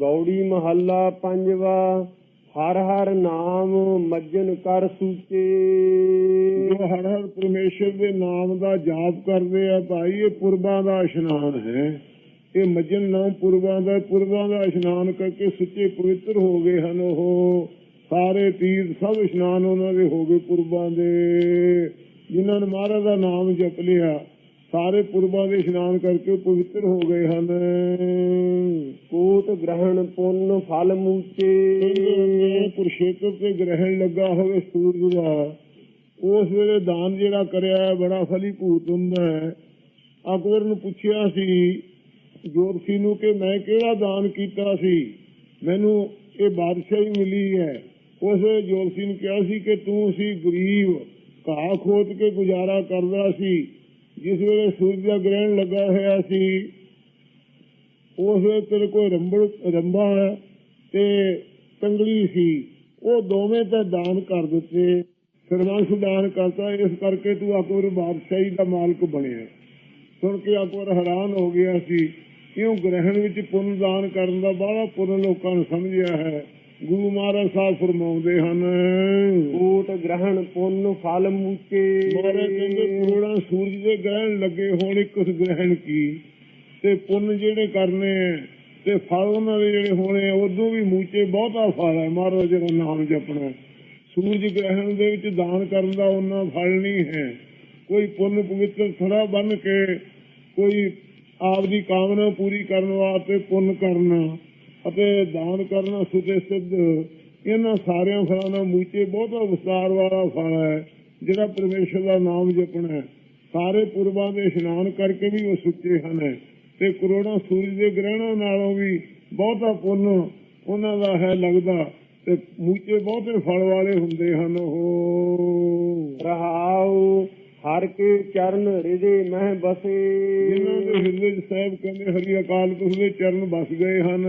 ਗੌੜੀ ਮਹੱਲਾ ਪੰਜਵਾ, ਹਰ ਹਰ ਨਾਮ ਮੱਜਨ ਕਰ ਸੂਚੇ। ਜੋ ਹਰ ਹਰ ਪਰਮੇਸ਼ਰ ਦੇ ਨਾਮ ਦਾ ਜਾਪ ਕਰਦੇ ਆ ਭਾਈ, ਇਹ ਪੁਰਬਾਂ ਦਾ ਇਸ਼ਨਾਨ ਹੈ। ਇਹ ਮੱਜਨ ਨਾਮ ਪੁਰਬਾਂ ਦਾ ਪੁਰਬਾਂ ਦਾ ਇਸ਼ਨਾਨ ਕਰਕੇ ਸੁੱਚੇ ਪਵਿੱਤਰ ਹੋ ਗਏ ਹਨ ਉਹ। ਸਾਰੇ ਤੀਰ ਸਭ ਇਸ਼ਨਾਨ ਉਹਨਾਂ ਦੇ ਹੋ ਗਏ ਪੁਰਬਾਂ ਦੇ। ਜਿਨ੍ਹਾਂ ਨੇ ਮਹਾਰਾਜ ਦਾ ਨਾਮ ਜਪ ਲਿਆ ਸਾਰੇ ਪੁਰਬਾਂ ਦੇ ਇਸ਼ਨਾਨ ਕਰਕੇ ਪਵਿੱਤਰ ਹੋ ਗਏ ਹਨ। ਕੋਟ ਗ੍ਰਹਣ ਪੁੰਨ ਫਲ ਮੂਚੇ। ਕੁਰਸ਼ੇਤਰ ਤੇ ਗ੍ਰਹਿਣ ਲੱਗਾ ਹੋਵੇ ਸੂਰਜ ਦਾ ਉਸ ਵੇਲੇ ਦਾਨ ਜਿਹੜਾ ਕਰਿਆ ਹੈ ਬੜਾ ਫਲੀਭੂਤ ਹੁੰਦਾ ਹੈ। ਅਕਬਰ ਨੂੰ ਪੁੱਛਿਆ ਸੀ ਜੋਤਸ਼ੀ ਨੂੰ ਕਿ ਮੈਂ ਕਿਹੜਾ ਦਾਨ ਕੀਤਾ ਸੀ? ਮੈਨੂੰ ਇਹ ਬਾਦਸ਼ਾਹੀ ਮਿਲੀ ਹੈ। ਉਸ ਜੋਤਸ਼ੀ ਨੇ ਕਿਹਾ ਸੀ ਕਿ ਤੂੰ ਸੀ ਗਰੀਬ ਘਾਹ ਖੋਦ ਕੇ ਗੁਜ਼ਾਰਾ ਕਰਦਾ ਸੀ। ਜਿਸ ਵੇਲੇ ਸੂਰਜ ਦਾ ਗ੍ਰਹਿਣ ਲੱਗਾ ਹੋਇਆ ਸੀ, ਉਸ ਵੇਲੇ ਤੇਰੇ ਕੋਲ ਰੰਬੜ, ਰੰਬਾ ਤੇ ਕੰਗਲੀ ਸੀ। ਉਹ ਦੋਵੇਂ ਤਾਂ ਦਾਨ ਕਰ ਦਿੱਤੇ, ਸਰਵੰਸ ਦਾਨ ਕਰਤਾ, ਇਸ ਕਰਕੇ ਤੂੰ ਅਕਬਰ ਬਾਦਸ਼ਾਹੀ ਦਾ ਮਾਲਕ ਬਣਿਆ। ਸੁਣ ਕੇ ਅਕਬਰ ਹੈਰਾਨ ਹੋ ਗਿਆ ਸੀ, ਕਿਉਂ ਗ੍ਰਹਿਣ ਵਿੱਚ ਪੁੰਨ ਦਾਨ ਕਰਨ ਦਾ ਬੜਾ ਪੁੰਨ ਲੋਕਾਂ ਨੂੰ ਸਮਝਿਆ ਹੈ। ਗੁਰੂ ਮਹਾਰਾਜ ਸਾਹਿਬ ਫਰਮਾਉਂਦੇ ਹਨ ਕੋਟ ਗ੍ਰਹਣ ਪੁੰਨ ਫਲ ਮੂਚੇ ਮਹਾਰਾਜ ਕਹਿੰਦੇ ਕਰੋੜਾਂ ਸੂਰਜ ਦੇ ਗ੍ਰਹਿਣ ਲੱਗੇ ਹੋਣ ਇੱਕ ਉਸ ਗ੍ਰਹਿਣ ਕੀ? ਤੇ ਪੁੰਨ ਜਿਹੜੇ ਕਰਨੇ ਤੇ ਫਲ ਉਹਨਾਂ ਦੇ ਜਿਹੜੇ ਹੋਣੇ ਆ, ਉਦੋਂ ਵੀ ਮੂਚੇ ਬਹੁਤਾ ਫਲ ਹੈ ਮਹਾਰਾਜ ਜਿਹੜਾ ਨਾਮ ਜਪਣਾ। ਸੂਰਜ ਗ੍ਰਹਿਣ ਦੇ ਵਿੱਚ ਦਾਨ ਕਰਨ ਦਾ ਉਹਨਾਂ ਫਲ ਨਹੀਂ ਹੈ। ਕੋਈ ਪੁੰਨ ਪਵਿੱਤਰ ਥੜਾ ਬਣ ਕੇ ਕੋਈ ਆਪਦੀ ਕਾਮਨਾ ਪੂਰੀ ਕਰਨ ਵਾਸਤੇ ਪੁੰਨ ਕਰਨਾ। ਅਤੇ ਦਾਨ ਕਰਨਾ ਸੁਤੇ ਸਿੱਧ ਇਹਨਾਂ ਸਾਰਿਆਂ ਫਲਾਂ ਦਾ ਮੂਚੇ ਬਹੁਤਾ ਵਿਸਤਾਰ ਵਾਲਾ ਫਲ ਹੈ, ਜਿਹੜਾ ਪਰਮੇਸ਼ਰ ਦਾ ਨਾਮ ਜਪਣਾ ਹੈ। ਸਾਰੇ ਪੁਰਬਾਂ ਦੇ ਇਸ਼ਨਾਨ ਕਰਕੇ ਵੀ ਉਹ ਸੁੱਚੇ ਹਨ ਤੇ ਕਰੋੜਾਂ ਸੂਰਜ ਦੇ ਗ੍ਰਹਿਣਾਂ ਨਾਲੋਂ ਵੀ ਬਹੁਤਾ ਪੁੰਨ ਉਹਨਾਂ ਦਾ ਹੈ ਲੱਗਦਾ ਤੇ ਮੂਚੇ ਬਹੁਤੇ ਫਲ ਵਾਲੇ ਹੁੰਦੇ ਹਨ। ਉਹ ਰਹਾਉ। ਹਰ ਕੇ ਚਰਨ ਹਿਰਦੇ ਮਹਿ ਬਸੇ। ਜਿਨ੍ਹਾਂ ਦੇ ਹਿਰਦੇ 'ਚ ਸਾਹਿਬ ਕਹਿੰਦੇ ਹਰੀ ਅਕਾਲ ਪੁਰਖ ਦੇ ਚਰਨ ਵਸ ਗਏ ਹਨ।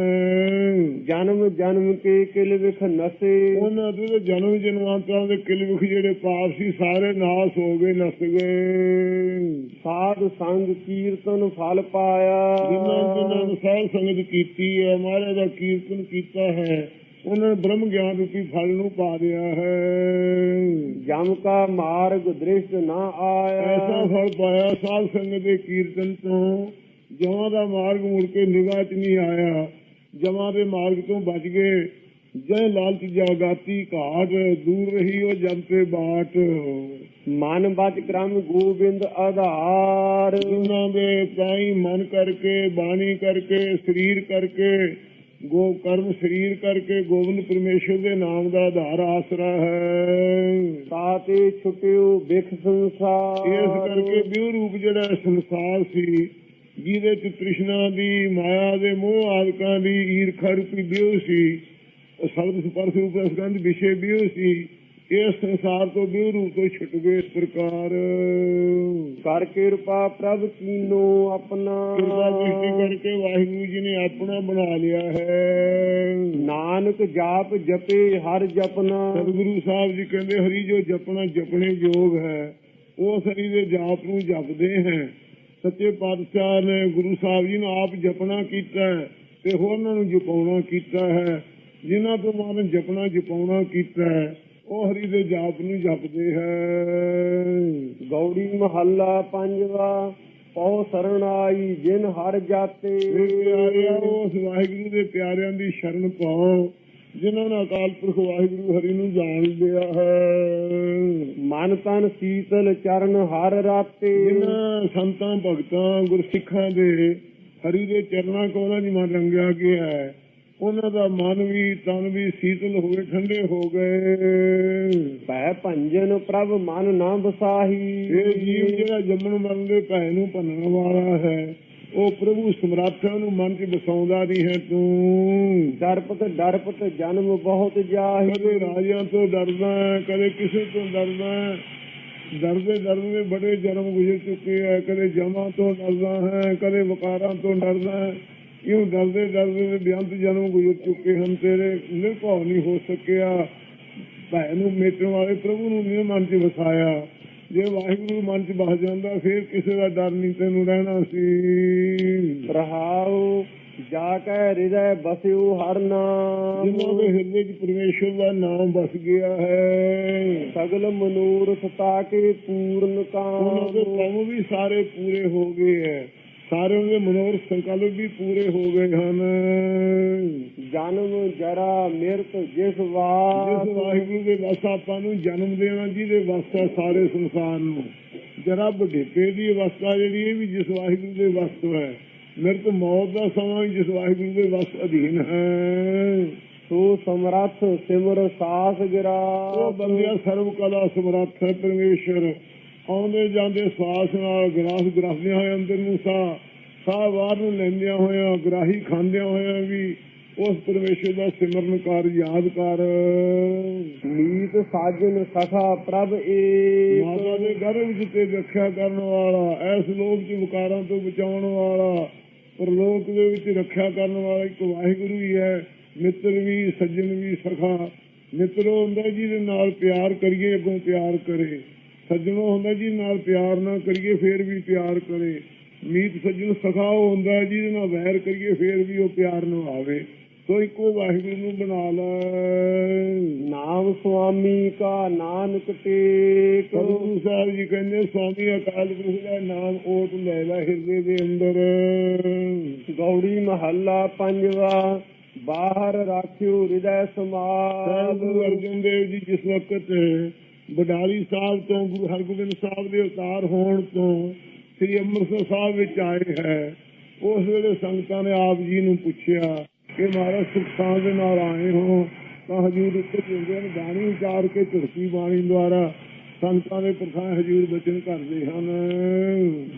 ਜਨਮ ਜਨਮ ਕੇ ਕਿਲ ਵਿਖ ਨਸੇ। ਉਹਨਾਂ ਦੇ ਜਨਮ ਜਨਮਾਂਤਰਾਂ ਦੇ ਕਿਲ ਵਿਖ ਜਿਹੜੇ ਪਾਪ ਸੀ ਸਾਰੇ ਨਾਸ ਹੋ ਗਏ ਨਸ ਗਏ। ਸਾਧ ਸੰਗ ਕੀਰਤਨ ਫਲ ਪਾਇਆ। ਜਿਨ੍ਹਾਂ ਜਿਨ੍ਹਾਂ ਨੇ ਸਾਧ ਸੰਗਤ ਕੀਤੀ ਹੈ ਮਹਾਰਾਜ ਦਾ ਕੀਰਤਨ ਕੀਤਾ ਹੈ। ਉਹਨਾਂ ਨੇ ਬ੍ਰਹਮ ਗਿਆਨ ਰੂਪੀ ਫਲ ਨੂੰ ਪਾ ਦਿਆ ਹੈ। ਜਮ ਕਾ ਮਾਰਗ ਦ੍ਰਿਸ਼ਟ ਨਾ ਆਇਆ। ਐਸਾ ਫਲ ਪਾਇਆ ਸਾਧ ਸੰਗਤ ਦੇ ਕੀਰਤਨ ਤੋਂ। ਜਮਾਂ ਦਾ ਮਾਰਗ ਮੁੜ ਕੇ ਨਿਗਾਹ 'ਚ ਨਹੀਂ ਆਇਆ। ਜਮਾਂ ਦੇ ਮਾਰਗ ਤੋਂ ਬਚ ਗਏ। ਜੈ ਲਾਲਚ ਜਾਗਾਤੀ ਘਾਟ ਦੂਰ ਰਹੀ ਉਹ ਜਮ ਤੇ ਬਾਟ। ਮਨ ਬਚ ਕ੍ਰਮ ਗੋਬਿੰਦ ਆਧਾਰ। ਜਿਨ੍ਹਾਂ ਦੇ ਤਾਈ ਮਨ ਕਰਕੇ ਬਾਣੀ ਕਰਕੇ ਸਰੀਰ ਕਰਕੇ ਗੋ ਕਰਮ ਸਰੀਰ ਕਰਕੇ ਗੋਬਿੰਦ ਪਰਮੇਸ਼ਰ ਦੇ ਨਾਮ ਦਾ ਆਧਾਰ ਆਸਰਾ ਹੈ। ਤਾਤੇ ਛੁਟਿਓ ਬਿਖ ਸੰਸਾਰ। ਇਸ ਕਰਕੇ ਬਿਉ ਰੂਪ ਜਿਹੜਾ ਸੰਸਾਰ ਸੀ ਜਿਹਦੇ ਚ ਤ੍ਰਿਸ਼ਨਾ ਦੀ ਮਾਇਆ ਦੇ ਮੋਹ ਆਦਿਕਾਂ ਦੀ ਈਰਖਾ ਰੂਪੀ ਬਿਉ ਸੀ ਸ਼ਬਦ ਸਪਰਸ਼ ਰੂਪ ਰਸਗੰਧ ਵਿਸ਼ੇ ਬਿਉ ਸੀ ਇਸ ਸੰਸਾਰ ਤੋਂ ਬਿਉ ਰੂਪ ਤੋਂ ਛੁੱਟ ਗਏ ਇਸ ਪ੍ਰਕਾਰ ਕਰ ਕਿਰਪਾ ਪ੍ਰਭ ਕੀਨੋ ਆਪਣਾ। ਕਿਰਪਾ ਦ੍ਰਿਸ਼ਟੀ ਕਰਕੇ ਵਾਹਿਗੁਰੂ ਜੀ ਨੇ ਆਪਣਾ ਬਣਾ ਲਿਆ ਹੈ। ਨਾਨਕ ਜਾਪ ਜਪੇ ਹਰ ਜਪਨਾ। ਸਤਿਗੁਰੂ ਸਾਹਿਬ ਜੀ ਕਹਿੰਦੇ, ਹਰੀ ਜੋ ਜਪਣਾ, ਜਪਣੇ ਯੋਗ ਹੈ। ਉਹ ਹਰੀ ਦੇ ਜਾਪ ਨੂੰ ਜਪਦੇ ਹੈ। ਸੱਚੇ ਪਾਤਸ਼ਾਹ ਨੇ ਗੁਰੂ ਸਾਹਿਬ ਜੀ ਨੂੰ ਆਪ ਜਪਣਾ ਕੀਤਾ ਤੇ ਹੋਰਨਾਂ ਨੂੰ ਜਪਾਉਣਾ ਕੀਤਾ ਹੈ। ਜਿਨ੍ਹਾਂ ਤੋਂ ਮਾਰਨ ਜਪਣਾ, ਜਪਾਉਣਾ ਕੀਤਾ ਹੈ। ਉਹ ਹਰੀ ਦੇ ਜਾਪ ਨੂੰ ਜਪਦੇ ਹੈ। ਗੌੜੀ ਮਹੱਲਾ ਪੰਜਵਾ ਪਉ ਸਰਣ ਆਈ ਜਿਨ ਹਰ ਜਾਤੇ। ਪਿਆਰਿਆ ਉਸ ਵਾਹਿਗੁਰੂ ਦੇ ਪਿਆਰਿਆਂ ਦੀ ਸ਼ਰਨ ਪਾਓ ਜਿਨ੍ਹਾਂ ਨੇ ਅਕਾਲ ਪੁਰਖ ਵਾਹਿਗੁਰੂ ਹਰੀ ਨੂੰ ਜਾਣ ਲਿਆ ਹੈ। ਮਨ ਤਨ ਸੀਤਲ ਚਰਨ ਹਰ ਰਾਤੇ। ਜਿਨ੍ਹਾਂ ਸੰਤਾਂ ਭਗਤਾਂ ਗੁਰਸਿੱਖਾਂ ਦੇ ਹਰੀ ਦੇ ਚਰਨਾਂ ਕੋਲ ਉਹਨਾਂ ਦੀ ਮਨ ਰੰਗਿਆ ਗਿਆ ਹੈ ਉਹਨਾਂ ਦਾ ਮਨ ਵੀ ਤਨ ਵੀ ਸੀਤਲ ਹੋ ਗਏ ਠੰਡੇ ਹੋ ਗਏ। ਭੈ ਭੰਜਨ ਪ੍ਰਭ ਮਨ ਨਾ ਬਸਾਹੀ ਇਹ ਜੀਵ ਜਿਹੜਾ ਜੰਮਣ ਮਰਨ ਦੇ ਭੈ ਨੂੰ ਭੰਨਣ ਵਾਲਾ ਹੈ ਉਹ ਪ੍ਰਭੂ ਸਮਰਾਥਾਂ ਨੂੰ ਮਨ 'ਚ ਬਸਾਉਂਦਾ ਨਹੀਂ ਹੈ ਤੂੰ। ਦਰਪਤ ਦਰਪਤ ਜਨਮ ਬਹੁਤ ਜਾਹੀ। ਕਦੇ ਰਾਜਿਆਂ ਤੋਂ ਡਰਦਾ ਹੈ, ਕਦੇ ਕਿਸੇ ਤੋਂ ਡਰਦਾ। ਡਰਦੇ ਡਰਦੇ ਬੜੇ ਜਨਮ ਗੁਜ਼ਰ ਚੁੱਕੇ ਹੈ ਕਦੇ ਜਮਾਂ ਤੋਂ ਡਰਦਾ ਹੈ ਕਦੇ ਵਕਾਰਾਂ ਤੋਂ ਡਰਦਾ ਹੈ। ਕਿਉਂ ਡਰਦੇ ਡਰਦੇ ਦੇ ਬੇਅੰਤ ਜਨਮ ਗੁਜ਼ਰ ਚੁੱਕੇ ਹਨ ਤੇਰੇ ਨਿਰਭਉ ਨਹੀਂ ਹੋ ਸਕਿਆ। ਭੈ ਨੂੰ ਮੇਟਣ ਵਾਲੇ ਪ੍ਰਭੂ ਨੂੰ ਨਹੀਂ ਮਨ 'ਚ ਵਸਾਇਆ। ਜੇ ਵਾਹਿਗੁਰੂ ਮਨ 'ਚ ਵਸ ਜਾਂਦਾ ਫਿਰ ਕਿਸੇ ਦਾ ਡਰ ਨਹੀਂ ਤੈਨੂੰ ਰਹਿਣਾ ਸੀ। ਰਹਾਉ ਜਾ ਕੈ ਹਿਰਦੈ ਬਸਿਉ ਹਰ ਨਾਮ। ਜਿਨ੍ਹਾਂ ਦੇ ਹਿਰਦੇ 'ਚ ਪਰਮੇਸ਼ਰ ਦਾ ਨਾਮ ਵਸ ਗਿਆ ਹੈ। ਸਗਲ ਮਨੂਰਥ ਤਾਕੇ ਪੂਰਨ ਉਹਨਾਂ ਦੇ ਕਾਮ। ਕੰਮ ਵੀ ਸਾਰੇ ਪੂਰੇ ਹੋ ਗਏ ਹੈ। ਸਾਰਿਆਂ ਦੇ ਮਨੋਰਥ ਸੰਕਲਪ ਵੀ ਪੂਰੇ ਹੋ ਗਏ ਹਨ। ਜਨਮ ਜਰਾ ਮਿਰਤ ਜਿਸ ਜਿਸ ਵਾਸ ਵਾਹਿਗੁਰੂ ਦੇ ਵਸ ਆਪਾਂ ਨੂੰ ਜਨਮ ਦੇਣਾ ਜਿਹਦੇ ਵਸ ਹੈ ਸਾਰੇ ਸੰਸਾਰ ਨੂੰ। ਜਰਾ ਬੁਢੇਪੇ ਦੀ ਅਵਸਥਾ ਜਿਹੜੀ ਇਹ ਵੀ ਜਿਸ ਵਾਹਿਗੁਰੂ ਦੇ ਵਸ ਤੋਂ ਹੈ। ਮਿਰਤ ਮੌਤ ਦਾ ਸਮਾਂ ਵੀ ਜਿਸ ਵਾਹਿਗੁਰੂ ਦੇ ਵਸ ਅਧੀਨ ਹੈ। ਸੋ ਸਮਰੱਥ ਸਿਮਰ ਸਾਸ ਗਿਰਾ ਉਹ ਬੰਦਿਆ ਸਰਵ ਕਲਾ ਸਮਰੱਥ ਹੈ ਪਰਮੇਸ਼ਰ। ਆਉਂਦੇ ਜਾਂਦੇ ਸਵਾਸ ਨਾਲ ਗਲਾਸ ਗਰਾਸਦਿਆਂ ਹੋਏ ਅੰਦਰ ਨੂੰ ਸਾਹ ਸਾਹ ਬਾਹਰ ਨੂੰ ਲੈਂਦਿਆਂ ਹੋਇਆਂ ਗਰਾਹੀ ਖਾਂਦਿਆਂ ਹੋਇਆਂ ਵੀ ਉਸ ਪਰਮੇਸ਼ਰ ਦਾ ਸਿਮਰਨ ਕਰ ਯਾਦ ਕਰ। ਮੀਤ ਸਾਜਨ ਸਖਾ ਪ੍ਰਭ ਏਕ। ਮਾਤਾ ਦੇ ਗਰਭ ਵਿੱਚ ਤੇ ਰੱਖਿਆ ਕਰਨ ਵਾਲਾ ਇਸ ਲੋਕ ਚ ਵਿਕਾਰਾਂ ਤੋਂ ਬਚਾਉਣ ਵਾਲਾ ਪਰਲੋਕ ਦੇ ਵਿੱਚ ਰੱਖਿਆ ਕਰਨ ਵਾਲਾ ਇੱਕ ਵਾਹਿਗੁਰੂ ਹੀ ਹੈ। ਮਿੱਤਰ ਵੀ ਸੱਜਣ ਵੀ ਸਖਾ। ਮਿੱਤਰੋ ਹੁੰਦਾ ਜਿਹਦੇ ਨਾਲ ਪਿਆਰ ਕਰੀਏ ਅੱਗੋਂ ਪਿਆਰ ਕਰੇ। ਸੱਜਣੋ ਹੁੰਦਾ ਜਿਹਦੇ ਨਾਲ ਪਿਆਰ ਨਾ ਕਰੀਏ ਫੇਰ ਵੀ ਪਿਆਰ ਕਰੇ। ਮੀਤ ਸੱਜਣ ਸਖਾ ਹੁੰਦਾ ਜਿਹਦੇ ਨਾਲ ਵੈਰ ਕਰੀਏ ਫੇਰ ਵੀ ਉਹ ਪਿਆਰ ਨੂੰ ਆਵੇ। ਸੋ ਇੱਕੋ ਵਾਹਿਗੁਰੂ ਨੂੰ ਬਣਾ ਲੈ। ਨਾਮ ਸੁਆਮੀ ਕਾ ਨਾਨਕ ਟੇਕ। ਗੁਰੂ ਸਾਹਿਬ ਜੀ ਕਹਿੰਦੇ ਸਵਾਮੀ ਅਕਾਲ ਪੁਰਖ ਦਾ ਨਾਮ ਓਟ ਲੈ ਲੈ ਹਿਰਦੇ ਦੇ ਅੰਦਰ। ਗੌੜੀ ਮਹੱਲਾ ਪੰਜਵਾ ਬਾਹਰ ਰਾਖਿਓ ਹਿਰਦੈ ਸਮਾਲ ਗੁਰੂ ਅਰਜਨ ਦੇਵ ਜੀ ਜਿਸ ਵਕਤ ਬਡਾਲੀ ਸਾਹਿਬ ਤੋਂ ਗੁਰੂ ਹਰਗੋਬਿੰਦ ਸਾਹਿਬ ਦੇ ਅਵਤਾਰ ਹੋਣ ਤੋਂ ਸ੍ਰੀ ਅੰਮ੍ਰਿਤਸਰ ਸਾਹਿਬ ਵਿੱਚ ਆਏ ਹੈ ਉਸ ਵੇਲੇ ਸੰਗਤਾਂ ਨੇ ਆਪ ਜੀ ਨੂੰ ਪੁੱਛਿਆ ਕਿ ਮਹਾਰਾਜ ਸੁਖ ਸਾਂ ਦੇ ਨਾਲ ਆਏ ਹੋ ਤਾਂ ਹਜੂਰ ਉੱਤੇ ਨੇ ਬਾਣੀ ਉਚਾਰ ਕੇ ਝੜਕੀ ਬਾਣੀ ਦੁਆਰਾ। ਸੰਗਤਾਂ ਦੇ ਪ੍ਰਥਾਂ ਹਜੂਰ ਬਚਨ ਕਰਦੇ ਹਨ।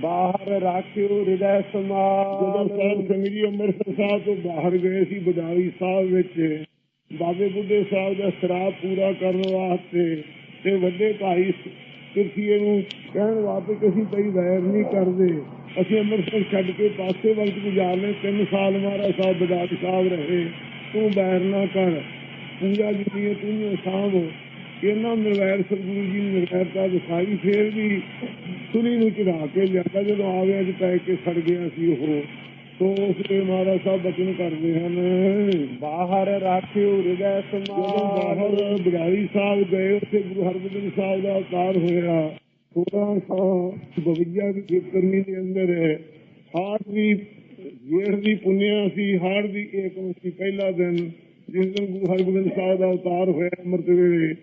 ਬਾਹਰ ਰਾਖਿਓ ਹਿਰਦੈ ਜਦੋਂ ਸਮਾਲ ਸਾਹਿਬ ਸਿੰਘ ਜੀ ਅੰਮ੍ਰਿਤਸਰ ਸਾਹਿਬ ਤੋਂ ਬਾਹਰ ਗਏ ਸੀ ਬਡਾਲੀ ਸਾਹਿਬ ਵਿੱਚ ਬਾਬੇ ਬੁੱਢੇ ਸਾਹਿਬ ਦਾ ਸ਼ਰਾਬ ਪੂਰਾ ਕਰਨ ਵਾਸਤੇ ਤੇ ਵੱਡੇ ਭਾਈ ਕੁਰਸੀਏ ਨੂੰ ਕਹਿਣ ਵਾਸਤੇ ਕਿ ਅਸੀਂ ਕੋਈ ਵੈਰ ਨਹੀਂ ਕਰਦੇ। ਅਸੀਂ ਅੰਮ੍ਰਿਤਸਰ ਛੱਡ ਕੇ ਪਾਸੇ ਵਕਤ ਗੁਜ਼ਾਰਨੇ ਤਿੰਨ ਸਾਲ ਮਹਾਰਾਜ ਸਾਹਿਬ ਬਡਾਲੀ ਸਾਹਿਬ ਰਹੇ। ਤੂੰ ਵੈਰ ਨਾ ਕਰ। ਪੂਜਾ ਜਿਹੜੀ ਤੂੰ ਹੀ ਸਾਂਭ ਇਹਨਾਂ ਨਿਰਵੈਰ ਸਤਿਗੁਰੂ ਜੀ ਨੇ ਨਿਰਵੈਰਤਾ ਦਿਖਾਈ। ਫੇਰ ਵੀ ਸੁਨੀ ਨੂੰ ਚੜਾ ਕੇ ਲਿਆਦਾ। ਜਦੋਂ ਆਵਿਆਂ 'ਚ ਪੈ ਕੇ ਸੜ ਗਿਆ ਸੀ ਉਹ। ਸੋ ਦੇ ਮਹਾਰਾਜ ਸਾਹਿਬ ਬਚਨ ਕਰਦੇ ਹਨ। ਬਾਹਰ ਰਾਖਿਓ ਹਿਰਦੈ ਸਮਾਲ ਬਾਹਰ ਬਡਾਲੀ ਸਾਹਿਬ ਗਏ ਉੱਥੇ ਗੁਰੂ ਹਰਗੋਬਿੰਦ ਸਾਹਿਬ ਦਾ ਅਵਤਾਰ ਹੋਇਆ। 1652 ਦੀ ਕੀਰਤਨੀ ਦੇ ਅੰਦਰ ਹਾੜ ਦੀ ਜੇੜ ਦੀ ਪੁੰਨਿਆ ਸੀ ਹਾੜ ਦੀ ਏਕਮ ਸੀ ਪਹਿਲਾ ਦਿਨ ਜਿਸ ਦਿਨ ਗੁਰੂ ਹਰਗੋਬਿੰਦ ਸਾਹਿਬ ਦਾ ਅਵਤਾਰ ਹੋਇਆ ਅੰਮ੍ਰਿਤ ਵੇਲੇ।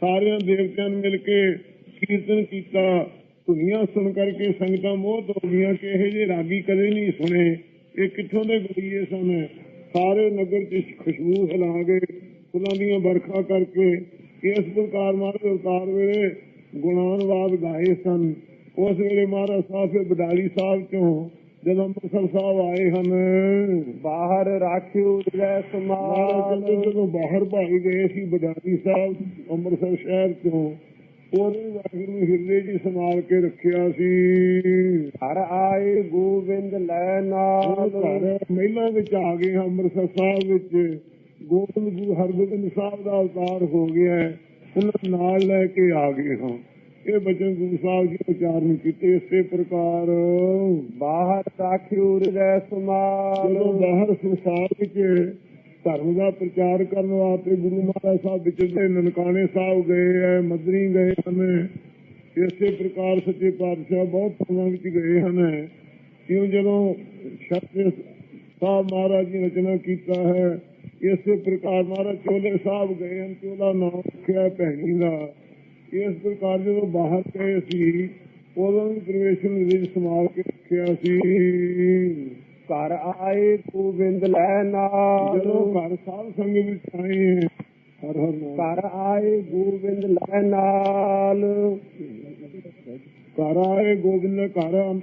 ਸਾਰਿਆਂ ਦੇਵਤਿਆਂ ਨੇ ਮਿਲ ਕੇ ਕੀਰਤਨ ਕੀਤਾ। ਧੁਨੀਆਂ ਸੁਣ ਕਰਕੇ ਸੰਗਤਾਂ ਮੋਹਤ ਹੋ ਗਈਆਂ ਕਿ ਇਹ ਜੇ ਰਾਗੀ ਕਦੇ ਨਹੀਂ ਸੁਣੇ। ਇਹ ਕਿੱਥੋਂ ਦੇ ਗੁਰੀਏ ਸਨ? ਸਾਰੇ ਨਗਰ ਚ ਖੁਸ਼ਬੂ ਫੈਲਾ ਗਏ। ਫੁੱਲਾਂ ਦੀਆਂ ਵਰਖਾ ਕਰਕੇ ਇਸ ਪ੍ਰਕਾਰ ਮਹਾਰਾਜ ਅਵਤਾਰ ਵੇਲੇ ਗੁਣਾਨਵਾਦ ਗਾਏ ਸਨ। ਉਸ ਵੇਲੇ ਮਹਾਰਾਜ ਸਾਹਿਬ ਬਡਾਲੀ ਸਾਹਿਬ ਚੋਂ ਜਦੋਂ ਅੰਮ੍ਰਿਤਸਰ ਸਾਹਿਬ ਆਏ ਹਨ। ਬਾਹਰ ਰਾਖਿਓ ਕਹਿੰਦੇ ਸਮਾਲ ਜਦੋਂ ਬਾਹਰ ਭਾਈ ਗਏ ਸੀ ਬਡਾਲੀ ਸਾਹਿਬ ਅੰਮ੍ਰਿਤਸਰ ਸ਼ਹਿਰ ਚੋਂ ਉਹਨੇ ਵਾਹਿਗੁਰੂ ਹਿਰਦੇ 'ਚ ਸੰਭਾਲ ਕੇ ਰੱਖਿਆ ਸੀ। ਹਰ ਆਏ ਗੋਬਿੰਦ ਲੈ ਨਾਲ। ਘਰ ਮਹਿਲਾਂ ਵਿੱਚ ਆ ਗਏ ਅੰਮ੍ਰਿਤਸਰ ਸਾਹਿਬ ਵਿੱਚ। ਗੋਬਿੰਦ ਗੁਰੂ ਹਰਗੋਬਿੰਦ ਸਾਹਿਬ ਦਾ ਅਵਤਾਰ ਹੋ ਗਿਆ। ਉਹਨਾਂ ਨਾਲ ਲੈ ਕੇ ਆ ਗਏ ਹਾਂ। ਇਹ ਬਚਨ ਗੁਰੂ ਸਾਹਿਬ ਜੀ ਉਚਾਰਨ ਕੀਤੇ ਇਸੇ ਪ੍ਰਕਾਰ। ਬਾਹਰ ਰਾਖਿਓ ਹਿਰਦੈ ਸਮਾਲ। ਜਦੋਂ ਬਾਹਰ ਸੰਸਾਰ ਵਿੱਚ ਧਰਮ ਦਾ ਪ੍ਰਚਾਰ ਕਰਨ ਵਾਸਤੇ ਗੁਰੂ ਮਹਾਰਾਜ ਸਾਹਿਬ ਵਿਚਰਦੇ ਨਨਕਾਣੇ ਸਾਹਿਬ ਗਏ ਹੈ ਮਦਰੀ ਗਏ ਹਨ, ਇਸੇ ਪ੍ਰਕਾਰ ਸੱਚੇ ਪਾਤਸ਼ਾਹ ਬਹੁਤ ਥਾਵਾਂ ਵਿੱਚ ਗਏ ਹਨ। ਕਿਉਂ ਜਦੋਂ ਸ਼ਬਦ ਸਾਹਿਬ ਮਹਾਰਾਜ ਜੀ ਰਚਨਾ ਕੀਤਾ ਹੈ, ਇਸੇ ਪ੍ਰਕਾਰ ਮਹਾਰਾਜ ਚੋਲੇ ਸਾਹਿਬ ਗਏ ਹਨ, ਚੋਲਾ ਨਾਮ ਰੱਖਿਆ ਭੈਣੀ ਦਾ। ਇਸ ਪ੍ਰਕਾਰ ਜਦੋਂ ਬਾਹਰ ਗਏ ਸੀ, ਉਦੋਂ ਵੀ ਪ੍ਰਵੇਸ਼ਨ ਵਿੱਚ ਸਮਾਲ ਕੇ ਰੱਖਿਆ ਸੀ। ਘਰ ਆਏ ਗੋਬਿੰਦ ਲੈ ਨਾਲ। ਜਦੋਂ ਘਰ ਸਾਧ ਸੰਗਤ ਵਿੱਚ ਆਏ ਹਰ ਹਰ ਘਰ ਆਏ ਗੋਬਿੰਦ ਲੈ ਨਾਲ। ਘਰ ਆਏ ਗੋਬਿੰਦ ਘਰ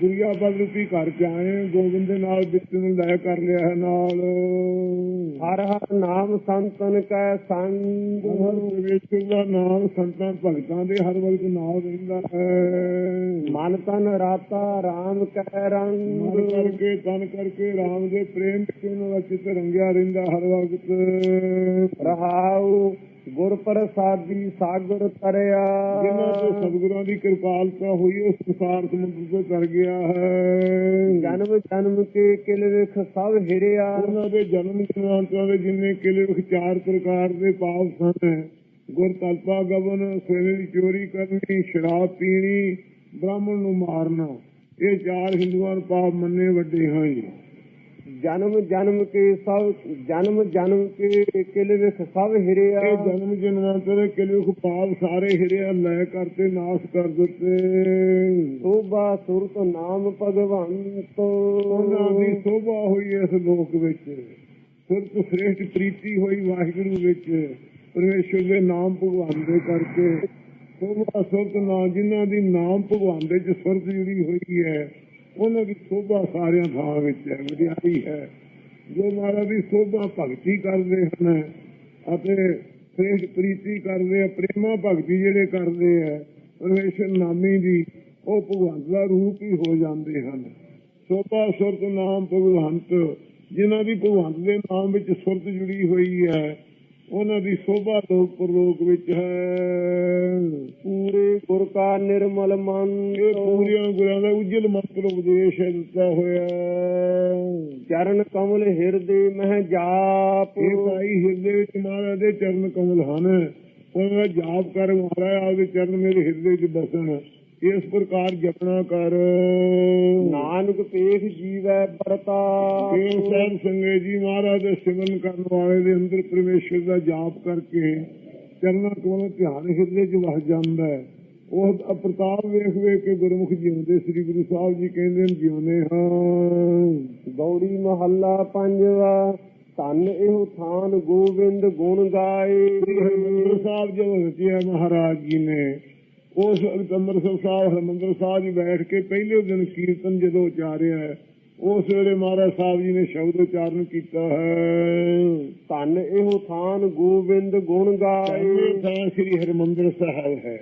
ਪੁਰੀਆ ਬਦਲੂਪੀ ਘਰ ਚ ਆਏ ਗੋਬਿੰਦ ਦੇ ਨਾਲ ਵਿੱਚ ਨੂੰ ਲੈ ਕਰ ਲਿਆ ਹੈ ਨਾਲ। ਹਰ ਹਰ ਨਾਮ ਸੰਤਨ ਕੈ ਸੰਗ। ਪ੍ਰਵੇਸ਼ਰ ਦਾ ਨਾਮ ਸੰਤਾਂ ਭਗਤਾਂ ਦੇ ਹਰ ਵਕਤ ਨਾਲ ਰਹਿੰਦਾ ਹੈ। ਮਨ ਤਨ ਰਾਤਾ RAM ਕੈ ਮਨ ਰੰਗ ਕਰਕੇ ਤਨ ਕਰਕੇ ਰਾਮ ਦੇ ਪ੍ਰੇਮ ਵਿੱਚ ਉਹਨਾਂ ਦਾ ਚਿੱਤ ਰੰਗਿਆ ਰਹਿੰਦਾ ਹਰ ਵਕਤ। ਰਹਾਉ ਗੁਰ ਪ੍ਰਸਾਦੀ ਸਾਗਰ ਤਰਿਆ। ਜਿਨ੍ਹਾਂ ਤੇ ਸਤਿਗੁਰਾਂ ਦੀ ਕਿਰਪਾਲਤਾ ਹੋਈ ਉਹ ਸੰਸਾਰ ਸਮੁੰਦਰ ਤੋਂ ਤਰ ਗਿਆ ਹੈ। ਜਨਮ ਜਨਮ ਕੇ ਕਿਲ ਵਿਖ ਸਭ ਹਿਰਿਆ। ਉਹਨਾਂ ਦੇ ਜਨਮ ਜਨਮਾਂਤਰਾਂ ਦੇ ਜਿੰਨੇ ਕਿਲੇ ਵਿੱਚ ਚਾਰ ਪ੍ਰਕਾਰ ਦੇ ਪਾਪ ਸਨ। ਗੁਰ ਕਲਪਾ ਗਵਨ ਸੋਨੇ ਦੀ ਚੋਰੀ ਕਰਨੀ ਸ਼ਰਾਬ ਪੀਣੀ ਬ੍ਰਾਹਮਣ ਨੂੰ ਮਾਰਨਾ ਇਹ ਚਾਰ ਹਿੰਦੂਆਂ ਦੇ ਪਾਪ ਮੰਨੇ ਵੱਡੇ ਹਨ ਜਨਮ ਜਨਮ ਕੇ ਸਭ ਜਨਮ ਜਨਮ ਕੇ ਕਿਲ ਵਿਖ ਸਭ ਹਿਰਿਆ। ਜਨਮ ਜਨਮਾਂਤਰ ਕਿਲੇ ਵਿੱਚ ਪਾਪ ਸਾਰੇ ਹਿਰਿਆ ਲੈ ਕਰਤੇ ਨਾਸ਼ ਕਰ ਦਿੱਤੇ। ਸੋਭਾ ਸੁਰਤ ਨਾਮ ਭਗਵੰਤ। ਉਹਨਾਂ ਦੀ ਸੋਭਾ ਹੋਈ ਇਸ ਲੋਕ ਵਿੱਚ। ਸੁਰਤ ਸ੍ਰੇਸ਼ਟ ਪ੍ਰੀਤੀ ਹੋਈ ਵਾਹਿਗੁਰੂ ਵਿੱਚ। ਪਰਮੇਸ਼ਰ ਦੇ ਨਾਮ ਭਗਵਾਨ ਦੇ ਕਰਕੇ। ਸੋਭਾ ਸੁਰਤ ਨਾਮ ਜਿਨ੍ਹਾਂ ਦੀ ਨਾਮ ਭਗਵਾਨ ਦੇ ਚ ਸੁਰਤ ਜੁੜੀ ਹੋਈ ਹੈ ਉਹਨਾਂ ਦੀ ਸੋਭਾ ਸਾਰਿਆਂ ਥਾਂ ਵਿੱਚ ਹੈ ਵਡਿਆਈ ਹੈ। ਜੋ ਮਹਾਰਾਜ ਦੀ ਸੋਭਾ ਭਗਤੀ ਕਰਦੇ ਹਨ ਅਤੇ ਸ੍ਰੇਸ਼ਟ ਪ੍ਰੀਤੀ ਕਰਦੇ ਆ, ਪ੍ਰੇਮਾ ਭਗਤੀ ਜਿਹੜੇ ਕਰਦੇ ਆ, ਪਰਮੇਸ਼ਰ ਨਾਮੀ ਦੀ, ਉਹ ਭਗਵੰਤ ਦਾ ਰੂਪ ਹੀ ਹੋ ਜਾਂਦੇ ਹਨ। ਸੋਭਾ, ਸੁਰਤ, ਨਾਮ ਭਗਵੰਤ, ਜਿਨ੍ਹਾਂ ਦੀ ਭਗਵੰਤ ਦੇ ਨਾਮ ਵਿੱਚ ਸੁਰਤ ਜੁੜੀ ਹੋਈ ਹੈ ਉਹਨਾਂ ਦੀ ਸੋਭਾ ਲੋਕ ਪਰਲੋਕ ਵਿੱਚ ਹੈ। ਪੂਰੇ ਗੁਰ ਕਾ ਨਿਰਮਲ ਮਨ ਇਹ ਪੂਰੀਆਂ ਗੁਰਾਂ ਦਾ ਉਜਲ ਮੰਤਰ ਉਪਦੇਸ਼ ਹੈ ਦਿੱਤਾ ਹੋਇਆ ਚਰਨ ਕਮਲ ਹਿਰਦੇ ਮਹਿ ਜਾਪ। ਇਹ ਭਾਈ ਹਿਰਦੇ ਵਿੱਚ ਮਹਾਰਾਜ ਦੇ ਚਰਨ ਕਮਲ ਹਨ। ਉਹਨਾਂ ਦਾ ਜਾਪ ਕਰ ਮਹਾਰਾਜ ਆਪਦੇ ਚਰਨ ਮੇਰੇ ਹਿਰਦੇ ਵਿੱਚ ਬਸਣ। ਇਸ ਪ੍ਰਕਾਰ ਜਪਣਾ ਕਰ। ਨਾਨਕ ਪੇਖ ਜੀਵੈ ਬਰਤਾ ਪ੍ਰੇਮ ਸਾਹਿਬ ਸੰਗੇ ਜੀ ਮਹਾਰਾਜ ਦੇ ਸਿਮਰਨ ਕਰਨ ਵਾਲੇ ਦੇ ਅੰਦਰ ਪਰਮੇਸ਼ਰ ਦਾ ਜਾਪ ਕਰਕੇ ਚਰਨਾਂ ਕੋਲੋਂ ਧਿਆਨ ਹਿਰਦੇ 'ਚ ਵਸ ਜਾਂਦਾ ਹੈ। ਉਹ ਪ੍ਰਤਾਪ ਵੇਖ ਵੇਖ ਕੇ ਗੁਰਮੁਖ ਜਿਉਂਦੇ ਸ੍ਰੀ ਗੁਰੂ ਸਾਹਿਬ ਜੀ ਕਹਿੰਦੇ ਨੇ ਜਿਉਂਦੇ ਹਾਂ। ਗੌੜੀ ਮਹੱਲਾ ਪੰਜਵਾ ਧੰਨ ਇਹੋ ਥਾਨ ਗੋਬਿੰਦ ਗੁਣ ਗਾਏ। ਹਰਿਮੰਦਰ ਸਾਹਿਬ ਜਦੋਂ ਰਚਿਆ ਮਹਾਰਾਜ ਜੀ ਨੇ ਉਸ ਅੰਮ੍ਰਿਤਸਰ ਸਾਹਿਬ ਹਰਿਮੰਦਰ ਸਾਹਿਬ ਜੀ ਬੈਠ ਕੇ ਪਹਿਲੇ ਦਿਨ ਕੀਰਤਨ ਜਦੋਂ ਉਚਾਰਿਆ ਹੈ, ਉਸ ਵੇਲੇ ਮਹਾਰਾਜ ਸਾਹਿਬ ਜੀ ਨੇ ਸ਼ਬਦ ਉਚਾਰਨ ਕੀਤਾ ਹੈ। ਧੰਨ ਇਹੋ ਥਾਨ ਗੋਬਿੰਦ ਗੁਣ ਗਾਏ। ਥਾਂ ਸ੍ਰੀ ਹਰਿਮੰਦਰ ਸਾਹਿਬ ਹੈ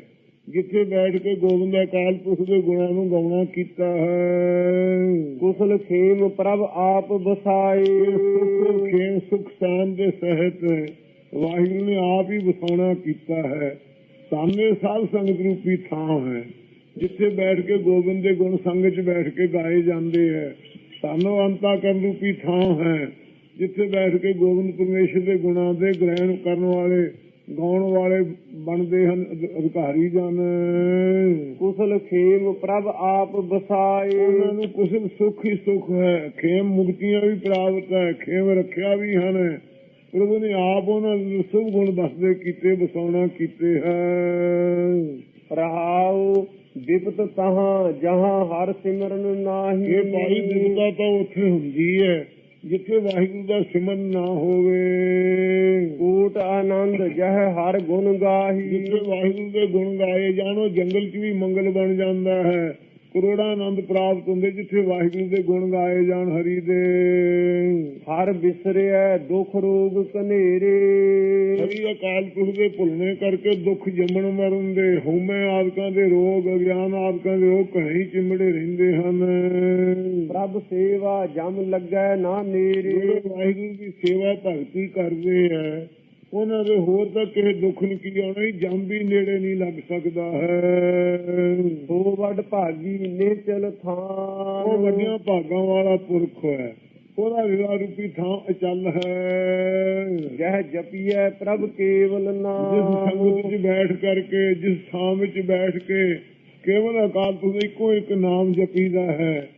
ਜਿੱਥੇ ਬੈਠ ਕੇ ਗੋਬਿੰਦ ਅਕਾਲ ਪੁਰਖ ਦੇ ਗੁਣਾਂ ਨੂੰ ਗਾਉਣਾ ਕੀਤਾ ਹੈ। ਕੁਸਲ ਖੇਮ ਪ੍ਰਭ ਆਪ ਬਸਾਏ ਸੁਖ ਖੇਮ ਸੁਖ ਸਾਨ ਦੇ ਸਹਿਤ ਵਾਹਿਗੁਰੂ ਨੇ ਆਪ ਹੀ ਵਸਾਉਣਾ ਕੀਤਾ ਹੈ। ਸਾਹਮਣੇ ਸਾਧ ਸੰਗਤ ਰੂਪੀ ਥਾਂ ਹੈ। ਜਿੱਥੇ ਬੈਠ ਕੇ ਗੋਬਿੰਦ ਦੇ ਗੁਣ ਸੰਗ 'ਚ ਬੈਠ ਕੇ ਗਾਏ ਜਾਂਦੇ ਹੈ। ਸਾਨੂੰ ਅੰਤਾ ਕਰਨ ਰੂਪੀ ਥਾਂ ਹੈ। ਜਿੱਥੇ ਬੈਠ ਕੇ ਗੋਬਿੰਦ ਪਰਮੇਸ਼ਰ ਦੇ ਗੁਣਾਂ ਦੇ ਗ੍ਰਹਿਣ ਕਰਨ ਵਾਲੇ ਗਾਉਣ ਵਾਲੇ ਬਣਦੇ ਹਨ ਅਧ- ਅਧਿਕਾਰੀ ਜਨ। ਕੁਸਲ ਖੇਮ ਪ੍ਰਭ ਆਪ ਬਸਾਏ ਉਹਨਾਂ ਨੂੰ ਕੁਸਲ ਸੁਖ ਹੀ ਸੁਖ ਹੈ। ਖੇਮ ਮੁਕਤੀਆਂ ਵੀ ਪ੍ਰਾਪਤ ਹੈ। ਖੇਮ ਰੱਖਿਆ ਵੀ ਹਨ। ਪ੍ਰਭੂ ਨੇ ਆਪ ਉਹਨਾਂ ਨੂੰ ਸਭ ਗੁਣ ਦੱਸਦੇ ਕੀਤੇ ਬਸਾਉਣਾ ਕੀਤੇ ਹੈ ਰਹਾਉ ਵਿਪਤ ਤਹਾਂ ਜਹਾਂ ਹਰ ਸਿਮਰਨ ਨਾਹੀ। ਇਹ ਭਾਈ ਬਿਰਤਾ ਤਾਂ ਉੱਥੇ ਹੁੰਦੀ ਹੈ ਜਿੱਥੇ ਵਾਹਿਗੁਰੂ ਦਾ ਸਿਮਰਨ ਨਾ ਹੋਵੇ। ਕੋਟ ਆਨੰਦ ਜਹ ਹਰ ਗੁਣ ਗਾਹੀ। ਜਿੱਥੇ ਵਾਹਿਗੁਰੂ ਦੇ ਗੁਣ ਗਾਏ ਜਾਣੋ ਜੰਗਲ 'ਚ ਵੀ ਮੰਗਲ ਬਣ ਜਾਂਦਾ ਹੈ। ਕਰੋੜਾਂ ਆਨੰਦ ਪ੍ਰਾਪਤ ਹੁੰਦੇ ਜਿੱਥੇ ਵਾਹਿਗੁਰੂ ਦੇ ਗੁਣ ਗਾਏ ਜਾਣ ਹਰੀ ਦੇ। ਹਰ ਬਿਸਰਿਆ ਦੁਖ ਰੋਗ ਕਨੇਰੇ ਹਰੀ ਅਕਾਲ ਪੁਰਖ ਦੇ ਭੁੱਲਣੇ ਕਰਕੇ ਦੁੱਖ ਜੰਮਣ ਮਰਨ ਦੇ ਹਉਮੈ ਆਦਿਕਾਂ ਦੇ ਰੋਗ ਅਗਿਆਨ ਆਦਿਕਾਂ ਦੇ ਰੋਗ ਘਣੇ ਹੀ ਚਿਮੜੇ ਰਹਿੰਦੇ ਹਨ। ਪ੍ਰਭ ਸੇਵਾ ਜਮ ਲੱਗੈ ਨਾ ਨੇਰੇ। ਵਾਹਿਗੁਰੂ ਦੀ ਸੇਵਾ ਭਗਤੀ ਕਰਦੇ ਆ ਉਹਨਾਂ ਦੇ ਹੋਰ ਤਾਂ ਕਿਸੇ ਦੁੱਖ ਨਹੀਂ ਕੀ ਆਉਣਾ ਹੀ ਜੰਮ ਵੀ ਨੇੜੇ ਨਹੀਂ ਲੱਗ ਸਕਦਾ ਹੈ। ਸੋ ਵੱਡ ਭਾਗੀ ਨਿਚਲ ਥਾਨ ਉਹ ਵੱਡੀਆਂ ਭਾਗਾਂ ਵਾਲਾ ਪੁਰਖ ਹੈ। ਉਹਦਾ ਵਿਵਾਹ ਰੂਪੀ ਥਾਂ ਅਚਲ ਹੈ। ਜਹ ਜਪੀਐ ਪ੍ਰਭ ਕੇਵਲ ਜਿਸ ਨਾਮ। ਸੰਗਤ ਵਿੱਚ ਬੈਠ ਕਰਕੇ ਜਿਸ ਥਾਂ ਵਿੱਚ ਬੈਠ ਕੇ ਕੇਵਲ ਅਕਾਲ ਪੁਰਖ ਦਾ ਇੱਕੋ ਇੱਕ ਨਾਮ ਜਪੀਦਾ ਹੈ।